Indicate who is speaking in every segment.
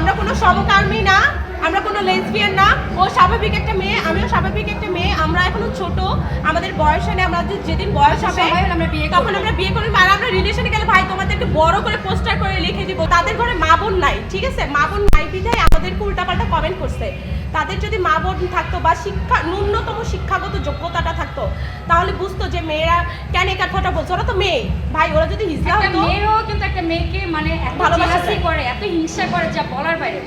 Speaker 1: আমরা কোনো সমকামী না আমরা কোনো লেসবিয়ান না। ও স্বাভাবিক একটা মেয়ে আমিও স্বাভাবিক একটা মেয়ে আমরা এখনও ছোট আমাদের বয়স হয়নি আমাদের যেদিন বয়স হবে
Speaker 2: আমরা।
Speaker 1: তখন আমরা বিয়ে করব। আর আমরা রিলেশনে গেলে ভাই তোমাদেরকে বড় করে পোস্টার করে লিখে দিব। তাদের ঘরে মা বোন নাই ঠিক আছে? মা বোন নাই বিধায় আমাদেরকে উল্টাপাল্টা কমেন্ট করছে। তাদের যদি মা বোন থাকতো বা শিক্ষা ন্যূনতম শিক্ষাগত যোগ্যতাটা থাকতো তাহলে বুঝতো যে মেয়েরা কেন এই কথাটা বলছে? ওরা তো মেয়ে। ভাই ওরা যদি হিজলা হতো
Speaker 2: মেয়েকে মানে এত জেলাসি করে এত হিংসা করে যা বলার বাইরে।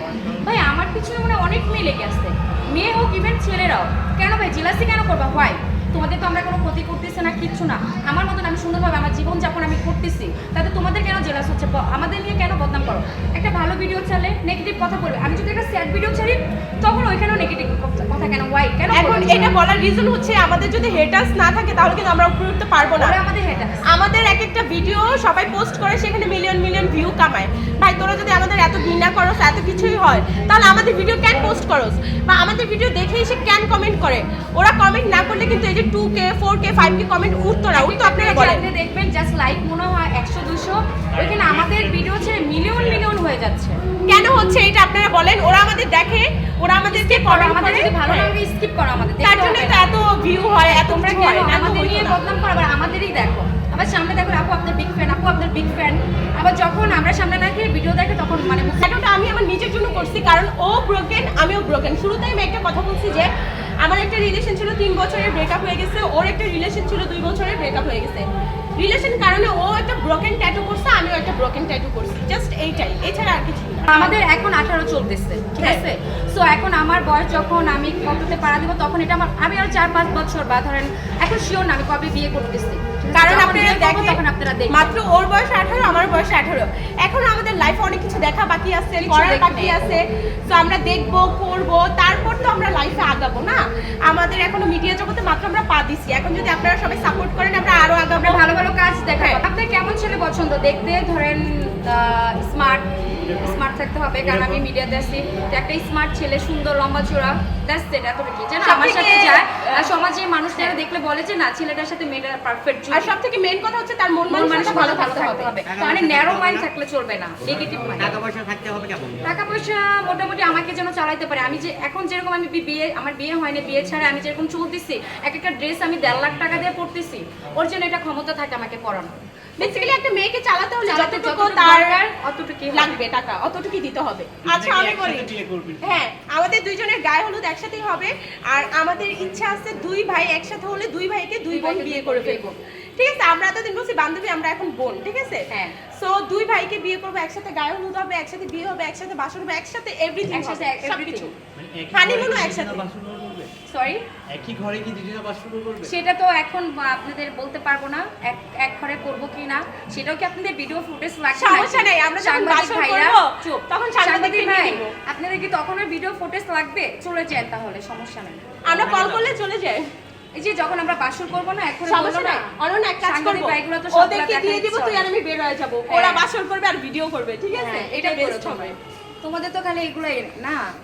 Speaker 2: ভাই আমার পিছনে মানে অনেক মেয়ে লেগে আসছে মেয়ে হোক ইভেন ছেলেরাও। কেন ভাই জেলাসি কেন করবা? হয় তোমাদের তো আমরা কোনো ক্ষতি করতেছি না কিচ্ছু না। আমার মতন আমি সুন্দরভাবে আমার জীবনযাপন আমি করতেছি। তাতে তোমাদের কেন জেলাস হচ্ছে? আমাদের নিয়ে কেন বদনাম করো একটা ভালো ভিডিও চালে নেগেটিভ কথা বলবে। আমি যদি একটা স্যাড ভিডিও ছাড়ি তখন ওইখানেও নেগেটিভ কথা কেন? ওয়াই কেন
Speaker 1: এখন? এটা বলার রিজন হচ্ছে আমাদের যদি হেটার্স না থাকে তাহলে কিন্তু আমরা উপরে উঠতে পারব না।
Speaker 2: আমাদের হেটা
Speaker 1: আমাদের এক একটা ভিডিও সবাই পোস্ট করে সেখানে মিলিয়ন মিলিয়ন ভিউ কামায়। ভাই তোরা যদি আমাদের এত ঘৃণা করস এত কিছুই হয় তাহলে আমাদের ভিডিও কেন পোস্ট করস? বা আমাদের ভিডিও দেখে এসে কেন কমেন্ট করে? ওরা কমেন্ট না করলে কিন্তু এই যে two K four K five K comment উঠতো না। উঠতো আপনারা বলেন।
Speaker 2: দেখবেন জাস্ট লাইক মনে হয় একশো দুশো। ওইখানে আমাদের ভিডিও ছেড়ে মিলিয়ন মিলিয়ন হয়ে যাচ্ছে।
Speaker 1: কেন হচ্ছে এটা আপনারা বলেন? ওরা আমাদের দেখে ওরা আমাদেরকে
Speaker 2: করো আমাদের যদি ভালো
Speaker 1: হ্যাঁ।
Speaker 2: লাগে স্কিপ করো আমাদের
Speaker 1: তার জন্য তো এত ভিউ হয় এত
Speaker 2: তোমরা কেন আমাদের নিয়ে বদনাম করো? আবার আমাদেরই দেখো। আবার সামনে দেখো আপু আপনার বিগ ফ্যান আপু আপনার বিগ ফ্যান আবার যখন আমরা সামনে না গিয়ে ভিডিও দেখে তখন মানে
Speaker 1: ভিডিওটা আমি আমার নিজের জন্য করছি কারণ ও ব্রোকেন আমিও ব্রোকেন শুরুতেই আমি একটা কথা বলছি যে আমার একটা রিলেশন ছিল তিন বছরের ব্রেকআপ হয়ে গেছে ওর একটা রিলেশন ছিল দুই বছরের ব্রেকআপ হয়ে গেছে। রিলেশন কারণে ও একটা ব্রোকেন ট্যাটু করছে আমিও একটা ব্রোকেন ট্যাটু করছি। জাস্ট এইটাই। এছাড়া আর কিছু না।
Speaker 2: আমাদের এখন আঠারো চলতেছে ঠিক
Speaker 1: হ্যাঁ।
Speaker 2: আছে সো এখন আমার বয়স যখন আমি কততে পাড়া দিব তখন এটা আমার আমি আরও চার পাঁচ বছর বা ধরেন এখন শিওর না আমি কবে বিয়ে করতেছি।
Speaker 1: কারণ আপনারা দেখেন
Speaker 2: তখন আপনারা দেখবেন।
Speaker 1: মাত্র ওর বয়স আঠারো আমার বয়স আঠারো। এখন আমাদের লাইফে অনেক কিছু দেখা বাকি আছে করার বাকি আছে। তো আমরা দেখব করব তারপর তো আমরা লাইফে আগাবো না? আমাদের এখনও মিডিয়া জগতে মাত্র আমরা পা দিছি। এখন যদি আপনারা সবাই সাপোর্ট করেন আমরা আরও আগাবো।
Speaker 2: ভালো ভালো কাজ দেখাবো
Speaker 1: হ্যাঁ।
Speaker 2: আপনার কেমন ছেলে পছন্দ? দেখতে ধরেন থাকতে হবে কারণ আমি মিডিয়াতে আছি। তো একটা স্মার্ট ছেলে সুন্দর লম্বা চূড়া দ্যাটস ইট এতটুকু। যেন আমার সাথে যায়। আর সমাজে মানুষ যারা দেখলে বলে যে না ছেলেটার সাথে মেয়েটা পারফেক্ট
Speaker 1: আর সব থেকে মেন কথা হচ্ছে তার মন
Speaker 2: মন
Speaker 1: মানুষ ভালো থাকতে হবে।
Speaker 2: মানে ন্যারো মাইন্ড থাকলে চলবে না নেগেটিভ মাইন্ড
Speaker 3: টাকা পয়সা থাকতে হবে কেমন?
Speaker 2: টাকা পয়সা মোটামুটি আমাকে যেন চালাইতে পারে। আমি যে এখন যেরকম আমি বিয়ে আমার বিয়ে হয়নি বিয়ে ছাড়া আমি যেরকম চলতেছি এক একটা ড্রেস আমি দেড় লাখ টাকা দিয়ে পড়তেছি ওর জন্য এটা ক্ষমতা থাকে আমাকে পড়ানো
Speaker 1: বেসিক্যালি একটা মেয়েকে চালাতে হলে যতটুকু তার
Speaker 2: হবে।
Speaker 1: লাগবে টাকা অতটুকুই দিতে হবে। আচ্ছা আমি বলি।
Speaker 3: একসাথে?
Speaker 1: হ্যাঁ আমাদের দুইজনের গায়ে হলুদ একসাথেই হবে। আর আমাদের ইচ্ছা আছে দুই ভাই একসাথে হলে দুই ভাইকে দুই বোন বিয়ে করে ফেলব। ঠিক আছে? আমরা এতদিন বলছি বান্ধবী আমরা এখন বোন ঠিক আছে?
Speaker 2: হ্যাঁ।
Speaker 1: সো দুই ভাইকে বিয়ে করব একসাথে গায়ে হলুদ হবে একসাথে বিয়ে হবে একসাথে বাসর হবে একসাথে এভরিথিং
Speaker 2: একসাথে
Speaker 1: একসাথে। সবকিছু। হানিমুনও
Speaker 3: ঘরে
Speaker 1: একসাথে।
Speaker 2: সরি
Speaker 3: একই ঘরে কি দুজনে করবে?
Speaker 2: সেটা তো এখন আপনাদের বলতে পারব না এক এক ঘরে করব কি না। সেটাও কি আপনাদের ভিডিও ফুটেজ লাগছে
Speaker 1: সমস্যা? নেই, আমরা যখন করব,
Speaker 2: চুপ।
Speaker 1: তখন
Speaker 2: সাংবাদিক ভাই আপনাদের কি তখন ভিডিও ফুটেজ লাগবে? চলে যান তাহলে সমস্যা নেই।
Speaker 1: আমরা কল করলে চলে যাই
Speaker 2: এই যে যখন আমরা বাসর করব না এক ঘরে
Speaker 1: সমস্যা
Speaker 2: না
Speaker 1: নাই অনন্য এক কাজ করব। ওদেরকে দিয়ে দিব তুই আর আমি বের হয়ে যাব।
Speaker 2: হ্যাঁ।
Speaker 1: ওরা বাসর করবে আর ভিডিও করবে ঠিক আছে?
Speaker 2: হ্যাঁ,
Speaker 1: এটা
Speaker 2: এটাই
Speaker 1: বেস্ট হবে।
Speaker 2: তোমাদের তো খালি এগুলোই না।